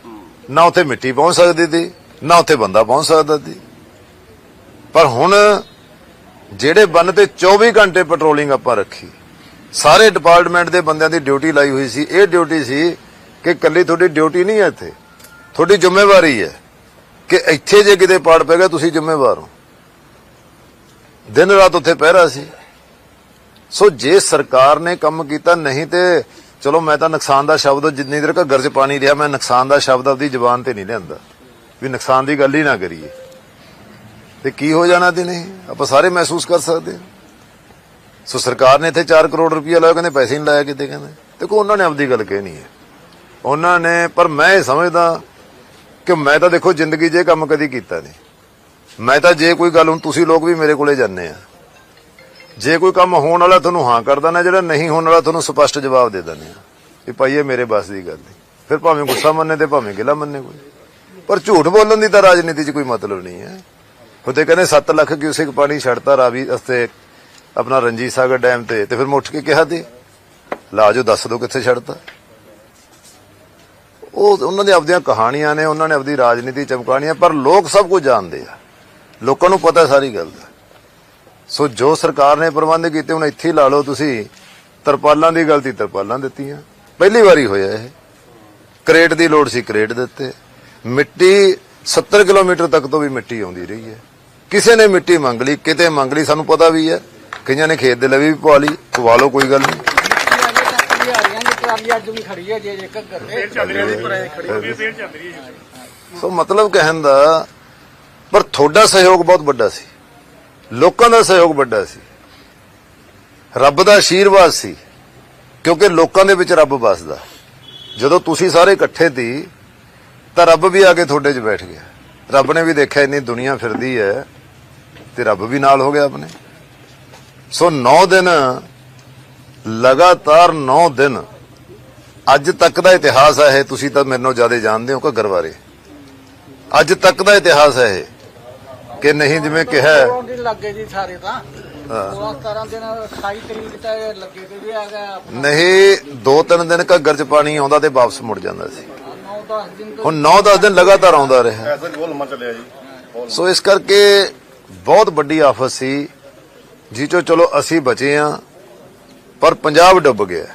A: ਨਾ ਉੱਥੇ ਮਿੱਟੀ ਪਹੁੰਚ ਸਕਦੀ ਸੀ। ਨਾ ਉੱਥੇ ਬੰਦਾ ਪਹੁੰਚ ਸਕਦਾ ਸੀ। ਪਰ ਹੁਣ ਜਿਹੜੇ ਬੰਨ ਤੇ 24 ਘੰਟੇ ਪੈਟਰੋਲਿੰਗ ਆਪਾਂ ਰੱਖੀ, ਸਾਰੇ ਡਿਪਾਰਟਮੈਂਟ ਦੇ ਬੰਦਿਆਂ ਦੀ ਡਿਊਟੀ ਲਾਈ ਹੋਈ ਸੀ। ਇਹ ਡਿਊਟੀ ਸੀ ਕਿ ਕੱਲੀ ਤੁਹਾਡੀ ਡਿਊਟੀ ਨਹੀਂ ਹੈ ਇੱਥੇ। ਤੁਹਾਡੀ ਜ਼ਿੰਮੇਵਾਰੀ ਹੈ ਕਿ ਇੱਥੇ ਜੇ ਕਿਤੇ ਪਾੜ ਪੈ ਗਿਆ, ਤੁਸੀਂ ਜ਼ਿੰਮੇਵਾਰ ਹੋ। ਦਿਨ ਰਾਤ ਉੱਥੇ ਪਹਿਰਾ ਸੀ। ਸੋ ਜੇ ਸਰਕਾਰ ਨੇ ਕੰਮ ਕੀਤਾ ਨਹੀਂ ਤੇ ਚਲੋ ਮੈਂ ਤਾਂ ਨੁਕਸਾਨ ਦਾ ਸ਼ਬਦ ਜਿੰਨੀ ਦੇਰ ਘੱਗਰ 'ਚ ਪਾਣੀ ਰਿਹਾ, ਮੈਂ ਨੁਕਸਾਨ ਦਾ ਸ਼ਬਦ ਆਪਦੀ ਜ਼ੁਬਾਨ ਤੇ ਨਹੀਂ ਲਿਆਂਦਾ। ਵੀ ਨੁਕਸਾਨ ਦੀ ਗੱਲ ਹੀ ਨਾ ਕਰੀਏ। ਤੇ ਕੀ ਹੋ ਜਾਣਾ ਤੇ ਨਹੀਂ ਆਪਾਂ ਸਾਰੇ ਮਹਿਸੂਸ ਕਰ ਸਕਦੇ ਹਾਂ। ਸੋ ਸਰਕਾਰ ਨੇ ਇੱਥੇ 4 ਕਰੋੜ ਰੁਪਏ ਲਾਇਆ ਕਹਿੰਦੇ ਪੈਸੇ ਨਹੀਂ ਲਾਇਆ ਕਿਤੇ, ਕਹਿੰਦੇ। ਦੇਖੋ, ਉਹਨਾਂ ਨੇ ਆਪਦੀ ਗੱਲ ਕਹਿਣੀ ਹੈ। ਉਹਨਾਂ ਨੇ, ਪਰ ਮੈਂ ਇਹ ਸਮਝਦਾ ਕਿ ਮੈਂ ਤਾਂ ਦੇਖੋ, ਜ਼ਿੰਦਗੀ 'ਚ ਇਹ ਕੰਮ ਕਦੀ ਕੀਤਾ ਨਹੀਂ। ਮੈਂ ਤਾਂ ਜੇ ਕੋਈ ਗੱਲ, ਹੁਣ ਤੁਸੀਂ ਲੋਕ ਵੀ ਮੇਰੇ ਕੋਲੇ ਜਾਂਦੇ ਆ। ਜੇ ਕੋਈ ਕੰਮ ਹੋਣ ਵਾਲਾ ਤੁਹਾਨੂੰ ਹਾਂ ਕਰ ਦਿੰਦਾ, ਜਿਹੜਾ ਨਹੀਂ ਹੋਣ ਵਾਲਾ ਤੁਹਾਨੂੰ ਸਪਸ਼ਟ ਜਵਾਬ ਦੇ ਦਿੰਦੇ ਆ। ਵੀ ਭਾਈ, ਇਹ ਮੇਰੇ ਬਸ ਦੀ ਗੱਲ ਨਹੀਂ ਫਿਰ ਭਾਵੇਂ ਗੁੱਸਾ ਮੰਨੇ ਤੇ ਭਾਵੇਂ ਗਿਲਾ ਮੰਨੇ ਕੋਈ। ਪਰ ਝੂਠ ਬੋਲਣ ਦੀ ਤਾਂ ਰਾਜਨੀਤੀ 'ਚ ਕੋਈ ਮਤਲਬ ਨਹੀਂ ਹੈ। ਉਹਦੇ ਕਹਿੰਦੇ 7 ਲੱਖ ਕਿਊਸਿਕ ਪਾਣੀ ਛੱਡਤਾ ਰਾਵੀ ਅਸਤੇ ਆਪਣਾ ਰਣਜੀਤ ਸਾਗਰ ਡੈਮ ਤੇ ਤੇ ਫਿਰ ਮੈਂ ਉੱਠ ਕੇ ਕਿਹਾ ਤੇ ਲਾਜੋ ਦੱਸ ਦਿਓ ਕਿੱਥੇ ਛੱਡਤਾ। ਉਹ ਉਹਨਾਂ ਦੇ ਆਪਦੀਆਂ ਕਹਾਣੀਆਂ ਨੇ, ਉਹਨਾਂ ਨੇ ਆਪਦੀ ਰਾਜਨੀਤੀ ਚਮਕਾਣੀਆਂ ਪਰ ਲੋਕ ਸਭ ਕੁਝ ਜਾਣਦੇ ਆ। ਲੋਕਾਂ ਨੂੰ ਪਤਾ ਸਾਰੀ ਗੱਲ ਦਾ। ਸੋ ਜੋ ਸਰਕਾਰ ਨੇ ਪ੍ਰਬੰਧ ਕੀਤੇ, ਹੁਣ ਇੱਥੇ ਹੀ ਲਾ ਲਓ ਤੁਸੀਂ, ਤਰਪਾਲਾਂ ਦੀ ਗਲਤੀ ਤਰਪਾਲਾਂ ਦਿੱਤੀਆਂ। ਪਹਿਲੀ ਵਾਰੀ ਹੋਇਆ ਇਹ। ਕਰੇਟ ਦੀ ਲੋੜ ਸੀ, ਕਰੇਟ ਦਿੱਤੇ। ਮਿੱਟੀ 70 ਕਿਲੋਮੀਟਰ ਤੱਕ ਤੋਂ ਵੀ ਮਿੱਟੀ ਆਉਂਦੀ ਰਹੀ ਹੈ। ਕਿਸੇ ਨੇ ਮਿੱਟੀ ਮੰਗ ਲਈ, ਕਿਤੇ ਮੰਗ ਲਈ, ਸਾਨੂੰ ਪਤਾ ਵੀ ਹੈ। ਕਈਆਂ ਨੇ ਖੇਤ ਦੇ ਲਵੀ ਵੀ ਪਵਾ ਲਈ, ਪਵਾ ਲਓ, ਕੋਈ ਗੱਲ ਨਹੀਂ। ਸੋ ਮਤਲਬ ਕਹਿਣ ਦਾ, ਪਰ ਤੁਹਾਡਾ ਸਹਿਯੋਗ ਬਹੁਤ ਵੱਡਾ ਸੀ। ਲੋਕਾਂ ਦਾ ਸਹਿਯੋਗ ਵੱਡਾ ਸੀ। ਰੱਬ ਦਾ ਆਸ਼ੀਰਵਾਦ ਸੀ, ਕਿਉਂਕਿ ਲੋਕਾਂ ਦੇ ਵਿੱਚ ਰੱਬ ਵਸਦਾ। ਜਦੋਂ ਤੁਸੀਂ ਸਾਰੇ ਇਕੱਠੇ ਸੀ ਤਾਂ ਰੱਬ ਵੀ ਆ ਕੇ ਤੁਹਾਡੇ 'ਚ ਬੈਠ ਗਿਆ। ਰੱਬ ਨੇ ਵੀ ਦੇਖਿਆ ਇੰਨੀ ਦੁਨੀਆ ਫਿਰਦੀ ਹੈ ਤੇ ਰੱਬ ਵੀ ਨਾਲ ਹੋ ਗਿਆ ਆਪਣੇ। ਸੋ 9 ਦਿਨ ਲਗਾਤਾਰ 9 ਦਿਨ ਅੱਜ ਤੱਕ ਦਾ ਇਤਿਹਾਸ ਹੈ ਇਹ ਤੁਸੀਂ ਤਾਂ ਮੈਨੂੰ ਜ਼ਿਆਦਾ ਜਾਣਦੇ ਹੋ ਘੱਗਰ ਬਾਰੇ। ਅੱਜ ਤੱਕ ਦਾ ਇਤਿਹਾਸ ਹੈ ਇਹ ਕਿ ਨਹੀਂ ਜਿਵੇਂ ਕਿਹਾ
C: ਲੱਗੇ ਜੀ ਸਾਰੇ ਤਾਂ। 16 17 ਦਿਨ 28 ਤਰੀਕ ਤੱਕ ਲੱਗੇ ਤੇ ਵੀ ਆ ਗਿਆ।
A: ਨਹੀਂ ਦੋ ਤਿੰਨ ਦਿਨ ਘੱਗਰ ਚ ਪਾਣੀ ਆਉਂਦਾ ਤੇ ਵਾਪਸ ਮੁੜ ਜਾਂਦਾ ਸੀ।
C: 9-10 ਦਿਨ ਤੋਂ
A: ਹੁਣ 9-10 ਦਿਨ ਲਗਾਤਾਰ ਆਉਂਦਾ ਰਿਹਾ।
E: ਐਸਾ ਬਹੁਤ ਲੰਮਾ ਚੱਲਿਆ ਜੀ।
A: ਸੋ ਇਸ ਕਰਕੇ ਬਹੁਤ ਵੱਡੀ ਆਫਤ ਸੀ। ਜੀ ਚੋ ਚਲੋ ਅਸੀਂ ਬਚੇ ਆ ਪਰ ਪੰਜਾਬ ਡੁੱਬ ਗਿਆ।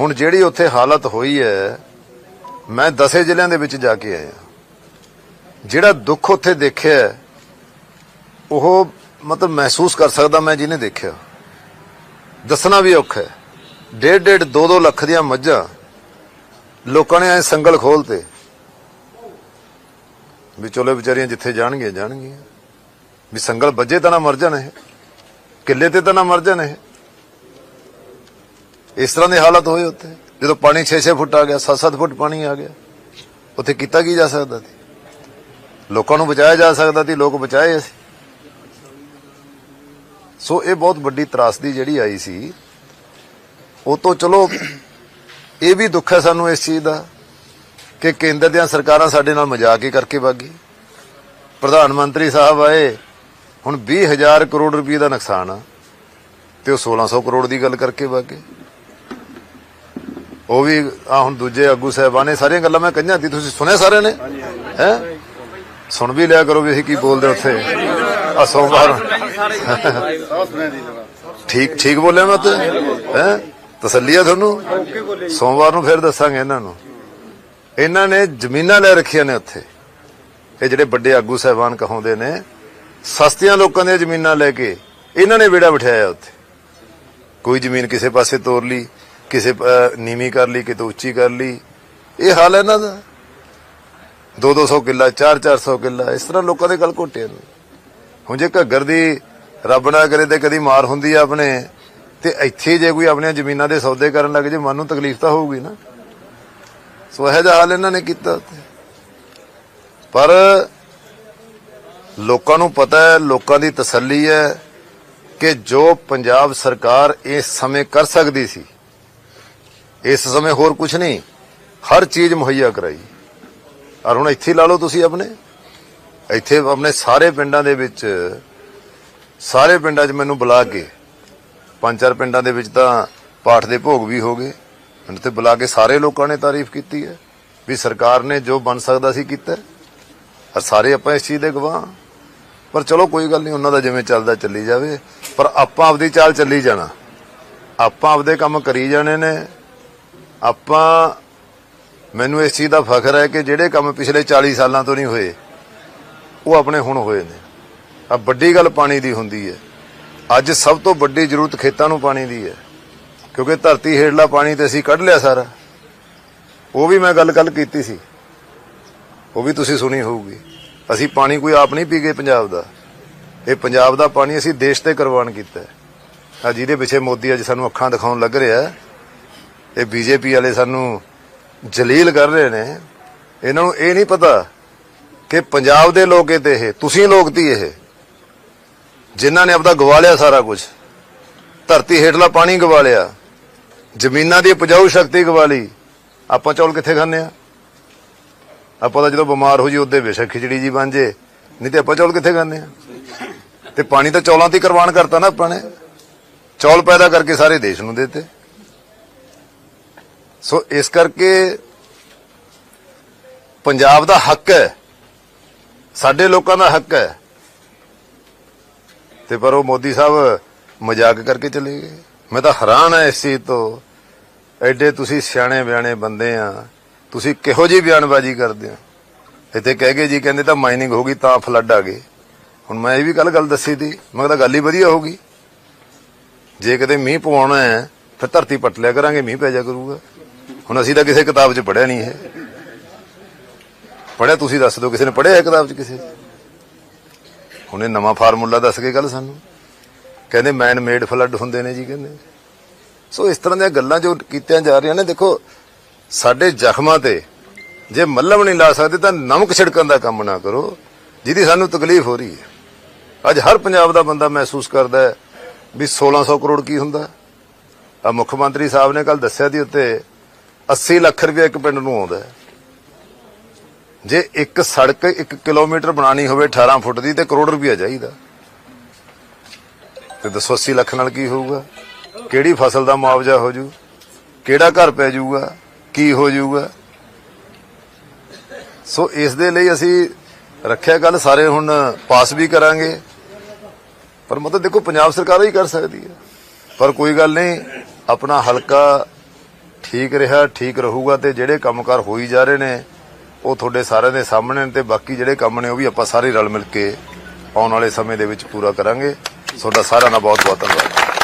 A: ਹੁਣ ਜਿਹੜੀ ਉੱਥੇ ਹਾਲਤ ਹੋਈ ਹੈ ਮੈਂ ਦਸੇ ਜ਼ਿਲ੍ਹਿਆਂ ਦੇ ਵਿੱਚ ਜਾ ਕੇ ਆਇਆ। ਜਿਹੜਾ ਦੁੱਖ ਉੱਥੇ ਦੇਖਿਆ ਉਹ ਮਤਲਬ ਮਹਿਸੂਸ ਕਰ ਸਕਦਾ ਮੈਂ ਜਿਹਨੇ ਦੇਖਿਆ। ਦੱਸਣਾ ਵੀ ਔਖਾ ਹੈ। ਡੇਢ ਡੇਢ 2-2 ਲੱਖ ਦੀਆਂ ਮੱਝਾਂ ਲੋਕਾਂ ਨੇ ਐ ਸੰਗਲ ਖੋਲਤੇ ਵੀ ਚਲੋ ਵਿਚਾਰੀਆਂ ਜਿੱਥੇ ਜਾਣਗੀਆਂ ਜਾਣਗੀਆਂ। ਵੀ ਸੰਗਲ ਵੱਜੇ ਤਾਂ ਨਾ ਮਰ ਜਾਣ ਇਹ। ਕਿੱਲੇ ਤੇ ਤਾਂ ਨਾ ਮਰ ਜਾਣ ਇਹ। ਇਸ ਤਰ੍ਹਾਂ ਦੇ ਹਾਲਤ ਹੋਏ ਉੱਥੇ। ਜਦੋਂ ਪਾਣੀ 6-6 ਫੁੱਟ ਆ ਗਿਆ 7-7 ਫੁੱਟ ਪਾਣੀ ਆ ਗਿਆ। ਉੱਥੇ ਕੀਤਾ ਕੀ ਜਾ ਸਕਦਾ ਸੀ? ਲੋਕਾਂ ਨੂੰ ਬਚਾਇਆ ਜਾ ਸਕਦਾ ਸੀ, ਲੋਕ ਬਚਾਏ ਅਸੀਂ। ਸੋ ਇਹ ਬਹੁਤ ਵੱਡੀ ਤਰਾਸਦੀ ਜਿਹੜੀ ਆਈ ਸੀ, ਉਹ ਤੋਂ ਚਲੋ ਇਹ ਵੀ ਦੁੱਖ ਹੈ ਸਾਨੂੰ ਇਸ ਚੀਜ਼ ਦਾ ਕਿ ਕੇਂਦਰ ਦੀਆਂ ਸਰਕਾਰਾਂ ਸਾਡੇ ਨਾਲ ਮਜ਼ਾਕ ਹੀ ਕਰਕੇ ਵਾਗੀ ਪ੍ਰਧਾਨ ਮੰਤਰੀ ਸਾਹਿਬ ਆਏ ਹੁਣ 20000 ਕਰੋੜ ਰੁਪਏ ਦਾ ਨੁਕਸਾਨ ਆ ਤੇ ਉਹ 1600 ਕਰੋੜ ਦੀ ਗੱਲ ਕਰਕੇ ਵਾਗੇ ਉਹ ਵੀ ਆ ਹੁਣ ਦੂਜੇ ਆਗੂ ਸਾਹਿਬਾਨੇ ਸਾਰੀਆਂ ਗੱਲਾਂ ਮੈਂ ਕਹੀਆਂ ਸੀ ਤੁਸੀਂ ਸੁਣਿਆ ਸਾਰਿਆਂ ਨੇ? ਹੈ? ਸੁਣ ਵੀ ਲਿਆ ਕਰੋ ਵੀ ਅਸੀਂ ਕੀ ਬੋਲਦੇ ਉੱਥੇ। ਆ ਸੋਮਵਾਰ। ਠੀਕ ਠੀਕ ਬੋਲਿਆ ਮੈਂ ਤੇ ਹੈ? ਤਸੱਲੀ ਆ ਤੁਹਾਨੂੰ? ਸੋਮਵਾਰ ਨੂੰ ਫਿਰ ਦੱਸਾਂਗੇ ਇਹਨਾਂ ਨੂੰ। ਇਹਨਾਂ ਨੇ ਜ਼ਮੀਨਾਂ ਲੈ ਰੱਖੀਆਂ ਨੇ ਉੱਥੇ। ਇਹ ਜਿਹੜੇ ਵੱਡੇ ਆਗੂ ਸਹਿਬਾਨ ਕਹਾਉਂਦੇ ਨੇ, ਸਸਤੀਆਂ ਲੋਕਾਂ ਦੀਆਂ ਜ਼ਮੀਨਾਂ ਲੈ ਕੇ ਇਹਨਾਂ ਨੇ ਵਿੜਾ ਬਿਠਾਇਆ ਉੱਥੇ। ਕੋਈ ਜ਼ਮੀਨ ਕਿਸੇ ਪਾਸੇ ਤੋਰ ਲਈ, ਕਿਸੇ ਨੀਵੀਂ ਕਰ ਲਈ, ਕਿਤੇ ਉੱਚੀ ਕਰ ਲਈ। ਇਹ ਹਾਲ ਹੈ ਇਹਨਾਂ ਦਾ। 2-200 ਕਿੱਲਾ 4-400 ਕਿੱਲਾ, ਇਸ ਤਰ੍ਹਾਂ ਲੋਕਾਂ ਦੇ ਗਲ ਘੋਟੇ ਨੇ ਹੁਣ ਜੇ ਘੱਗਰ ਦੀ ਰੱਬ ਨਾ ਕਰੇ ਤੇ ਕਦੀ ਮਾਰ ਹੁੰਦੀ ਆ ਆਪਣੇ। ਤੇ ਇੱਥੇ ਜੇ ਕੋਈ ਆਪਣੀਆਂ ਜ਼ਮੀਨਾਂ ਦੇ ਸੌਦੇ ਕਰਨ ਲੱਗ ਜੇ, ਮਨ ਨੂੰ ਤਕਲੀਫ ਤਾਂ ਹੋਊਗੀ ਨਾ। ਸੋ ਇਹ ਜਿਹਾ ਹਾਲ ਇਹਨਾਂ ਨੇ ਕੀਤਾ ਪਰ ਲੋਕਾਂ ਨੂੰ ਪਤਾ ਹੈ, ਲੋਕਾਂ ਦੀ ਤਸੱਲੀ ਹੈ ਕਿ ਜੋ ਪੰਜਾਬ ਸਰਕਾਰ ਇਸ ਸਮੇਂ ਕਰ ਸਕਦੀ ਸੀ, ਇਸ ਸਮੇਂ ਹੋਰ ਕੁਝ ਨਹੀਂ, ਹਰ ਚੀਜ਼ ਮੁਹੱਈਆ ਕਰਾਈ। ਔਰ ਹੁਣ ਇੱਥੇ ਲਾ ਲਓ ਤੁਸੀਂ ਆਪਣੇ। ਇੱਥੇ ਆਪਣੇ ਸਾਰੇ ਪਿੰਡਾਂ ਦੇ ਵਿੱਚ, ਸਾਰੇ ਪਿੰਡਾਂ 'ਚ ਮੈਨੂੰ ਬੁਲਾ ਕੇ ਪੰਜ ਚਾਰ ਪਿੰਡਾਂ ਦੇ ਵਿੱਚ ਤਾਂ ਪਾਠ ਦੇ ਭੋਗ ਵੀ ਹੋ ਗਏ। ਮੈਨੂੰ ਤੇ ਬੁਲਾ ਕੇ ਸਾਰੇ ਲੋਕਾਂ ਨੇ ਤਾਰੀਫ ਕੀਤੀ ਹੈ ਵੀ ਸਰਕਾਰ ਨੇ ਜੋ ਬਣ ਸਕਦਾ ਸੀ ਕੀਤਾ ਔਰ ਸਾਰੇ ਆਪਾਂ ਇਸ ਚੀਜ਼ ਦੇ ਗਵਾਹ ਪਰ ਚਲੋ ਕੋਈ ਗੱਲ ਨਹੀਂ, ਉਹਨਾਂ ਦਾ ਜਿਵੇਂ ਚੱਲਦਾ ਚੱਲੀ ਜਾਵੇ। ਪਰ ਆਪਾਂ ਆਪਦੀ ਚਾਲ ਚੱਲੀ ਜਾਣਾ। ਆਪਾਂ ਆਪਦੇ ਕੰਮ ਕਰੀ ਜਾਣੇ ਨੇ। ਆਪਾਂ, ਮੈਨੂੰ ਇਸ ਚੀਜ਼ ਦਾ ਫਖਰ ਹੈ ਕਿ ਜਿਹੜੇ ਕੰਮ ਪਿਛਲੇ 40 ਸਾਲਾਂ ਤੋਂ ਨਹੀਂ ਹੋਏ, ਉਹ ਆਪਣੇ ਹੁਣ ਹੋਏ ਨੇ। ਆ ਵੱਡੀ ਗੱਲ ਪਾਣੀ ਦੀ ਹੁੰਦੀ ਹੈ। ਅੱਜ ਸਭ ਤੋਂ ਵੱਡੀ ਜ਼ਰੂਰਤ ਖੇਤਾਂ ਨੂੰ ਪਾਣੀ ਦੀ ਹੈ। ਕਿਉਂਕਿ ਧਰਤੀ ਹੇਠਲਾ ਪਾਣੀ ਤੇ ਅਸੀਂ ਕੱਢ ਲਿਆ ਸਾਰਾ। ਉਹ ਵੀ ਮੈਂ ਗੱਲ ਕੱਲ ਕੀਤੀ ਸੀ। ਉਹ ਵੀ ਤੁਸੀਂ ਸੁਣੀ ਹੋਊਗੀ। ਅਸੀਂ ਪਾਣੀ ਕੋਈ ਆਪ ਨਹੀਂ ਪੀ ਗਏ ਪੰਜਾਬ ਦਾ। ਇਹ ਪੰਜਾਬ ਦਾ ਪਾਣੀ ਅਸੀਂ ਦੇਸ਼ ਤੇ ਕੁਰਬਾਨ ਕੀਤਾ ਹੈ। ਆ ਜਿਹਦੇ ਪਿੱਛੇ ਮੋਦੀ ਅੱਜ ਸਾਨੂੰ ਅੱਖਾਂ ਦਿਖਾਉਣ ਲੱਗ ਰਿਹਾ ਹੈ, ਇਹ ਬੀਜੇਪੀ ਵਾਲੇ ਸਾਨੂੰ ਜਲੀਲ ਕਰ ਰਹੇ ਨੇ। ਇਹਨਾਂ ਨੂੰ ਇਹ ਨਹੀਂ ਪਤਾ ਕਿ ਪੰਜਾਬ ਦੇ ਲੋਕ ਇਹ ਤੇ ਇਹ ਤੁਸੀਂ ਲੋਕ ਤੀ ਇਹ। ਜਿਨ੍ਹਾਂ ਨੇ ਆਪਦਾ ਗਵਾ ਲਿਆ ਸਾਰਾ ਕੁਝ ਧਰਤੀ ਹੇਠਲਾ ਪਾਣੀ ਗਵਾ ਲਿਆ, ਜ਼ਮੀਨਾਂ ਦੀ ਉਪਜਾਊ ਸ਼ਕਤੀ ਗਵਾ ਲਈ, ਆਪਾਂ ਚੌਲ ਕਿੱਥੇ ਖਾਂਦੇ ਆ ਆਪਾਂ ਤਾਂ ਜਦੋਂ ਬਿਮਾਰ ਹੋ ਜੀ ਉਹਦੇ ਬੇਸ਼ੱਕ ਖਿਚੜੀ ਜੀ ਬਣ ਜੇ, ਨਹੀਂ ਤੇ ਆਪਾਂ ਚੌਲ ਕਿੱਥੇ ਖਾਂਦੇ ਆ ਤੇ ਪਾਣੀ ਤਾਂ ਚੌਲਾਂ ਤੇ ਕੁਰਬਾਨ ਕਰਤਾ ਨਾ ਆਪਾਂ ਨੇ। ਚੌਲ ਪੈਦਾ ਕਰਕੇ ਸਾਰੇ ਦੇਸ਼ ਨੂੰ ਦਿੱਤੇ। ਸੋ ਇਸ ਕਰਕੇ ਪੰਜਾਬ ਦਾ ਹੱਕ ਹੈ, ਸਾਡੇ ਲੋਕਾਂ ਦਾ ਹੱਕ ਹੈ ਤੇ ਪਰ ਉਹ ਮੋਦੀ ਸਾਹਿਬ ਮਜ਼ਾਕ ਕਰਕੇ ਚਲੇ ਗਏ। ਮੈਂ ਤਾਂ ਹੈਰਾਨ ਆ ਇਸ ਚੀਜ਼ ਤੋਂ। ਐਡੇ ਤੁਸੀਂ ਸਿਆਣੇ ਬਿਆਣੇ ਬੰਦੇ ਆ। ਤੁਸੀਂ ਕਿਹੋ ਜੀ ਬਿਆਨਬਾਜ਼ੀ ਕਰਦੇ ਆ ਇੱਥੇ ਕਹਿ ਗਏ ਜੀ ਕਹਿੰਦੇ ਤਾਂ ਮਾਈਨਿੰਗ ਹੋ ਗਈ ਤਾਂ ਫਲੱਡ ਆ ਗਏ। ਹੁਣ ਮੈਂ ਇਹ ਵੀ ਕੱਲ ਗੱਲ ਦੱਸੀ ਤੀ ਮੈਂ ਕਿਹਾ ਗੱਲ ਹੀ ਵਧੀਆ ਹੋਗੀ ਜੇ ਕਿਤੇ ਮੀਂਹ ਪਵਾਉਣਾ ਹੈ, ਫਿਰ ਧਰਤੀ ਪੱਟ ਲਿਆ ਕਰਾਂਗੇ, ਮੀਂਹ ਪੈ ਜਾ ਕਰੂਗਾ। ਹੁਣ ਅਸੀਂ ਤਾਂ ਕਿਸੇ ਕਿਤਾਬ 'ਚ ਪੜਿਆ ਨਹੀਂ ਹੈ। ਪੜਿਆ ਤੁਸੀਂ ਦੱਸ ਦਿਓ, ਕਿਸੇ ਨੇ ਪੜਿਆ ਹੈ ਕਿਤਾਬ 'ਚ ਕਿਸੇ ਉਹਨੇ ਨਵਾਂ ਫਾਰਮੂਲਾ ਦੱਸ ਕੇ ਕੱਲ ਸਾਨੂੰ। ਕਹਿੰਦੇ ਮੈਨ ਮੇਡ ਫਲੱਡ ਹੁੰਦੇ ਨੇ ਜੀ ਕਹਿੰਦੇ। ਸੋ ਇਸ ਤਰ੍ਹਾਂ ਦੀਆਂ ਗੱਲਾਂ ਜੋ ਕੀਤੀਆਂ ਜਾ ਰਹੀਆਂ ਨੇ, ਦੇਖੋ, ਸਾਡੇ ਜ਼ਖਮਾਂ ਤੇ ਜੇ ਮੱਲਮ ਨਹੀਂ ਲਾ ਸਕਦੇ ਤਾਂ ਨਮਕ ਛਿੜਕਣ ਦਾ ਕੰਮ ਨਾ ਕਰੋ, ਜਿਹਦੀ ਸਾਨੂੰ ਤਕਲੀਫ ਹੋ ਰਹੀ ਹੈ। ਅੱਜ ਹਰ ਪੰਜਾਬ ਦਾ ਬੰਦਾ ਮਹਿਸੂਸ ਕਰਦਾ ਹੈ ਵੀ 1600 ਕਰੋੜ ਕੀ ਹੁੰਦਾ। ਆ ਮੁੱਖ ਮੰਤਰੀ ਸਾਹਿਬ ਨੇ ਕੱਲ ਦੱਸਿਆ ਦੀ ਉੱਤੇ 80 ਲੱਖ ਰੁਪਏ ਇੱਕ ਪਿੰਡ ਨੂੰ ਆਉਂਦਾ ਹੈ। ਜੇ ਇੱਕ ਸੜਕ 1 ਕਿਲੋਮੀਟਰ ਬਣਾਣੀ ਹੋਵੇ 18 ਫੁੱਟ ਦੀ, ਤੇ ਕਰੋੜ ਰੁਪਇਆ ਚਾਹੀਦਾ। ਤੇ ਦੱਸੋ 80 ਲੱਖ ਨਾਲ ਕੀ ਹੋਊਗਾ? ਕਿਹੜੀ ਫਸਲ ਦਾ ਮੁਆਵਜ਼ਾ ਹੋ ਜੂ? ਕਿਹੜਾ ਘਰ ਪੈ ਜਾਊਗਾ ਕੀ ਹੋ ਜਾਊਗਾ ਸੋ ਇਸ ਦੇ ਲਈ ਅਸੀਂ ਰੱਖਿਆ ਗੱਲ, ਸਾਰੇ ਹੁਣ ਪਾਸ ਵੀ ਕਰਾਂਗੇ। ਪਰ ਮਤਲਬ ਦੇਖੋ, ਪੰਜਾਬ ਸਰਕਾਰ ਹੀ ਕਰ ਸਕਦੀ ਹੈ। ਪਰ ਕੋਈ ਗੱਲ ਨਹੀਂ, ਆਪਣਾ ਹਲਕਾ ਠੀਕ ਰਿਹਾ, ਠੀਕ ਰਹੂਗਾ, ਤੇ ਜਿਹੜੇ ਕੰਮਕਾਰ ਹੋਈ ਜਾ ਰਹੇ ਨੇ ਉਹ ਤੁਹਾਡੇ ਸਾਰਿਆਂ ਦੇ ਸਾਹਮਣੇ ਨੇ ਤੇ ਬਾਕੀ ਜਿਹੜੇ ਕੰਮ ਨੇ ਉਹ ਵੀ ਆਪਾਂ ਸਾਰੇ ਰਲ ਮਿਲ ਕੇ ਆਉਣ ਵਾਲੇ ਸਮੇਂ ਦੇ ਵਿੱਚ ਪੂਰਾ ਕਰਾਂਗੇ। ਤੁਹਾਡਾ ਸਾਰਿਆਂ ਦਾ ਬਹੁਤ ਬਹੁਤ ਧੰਨਵਾਦ।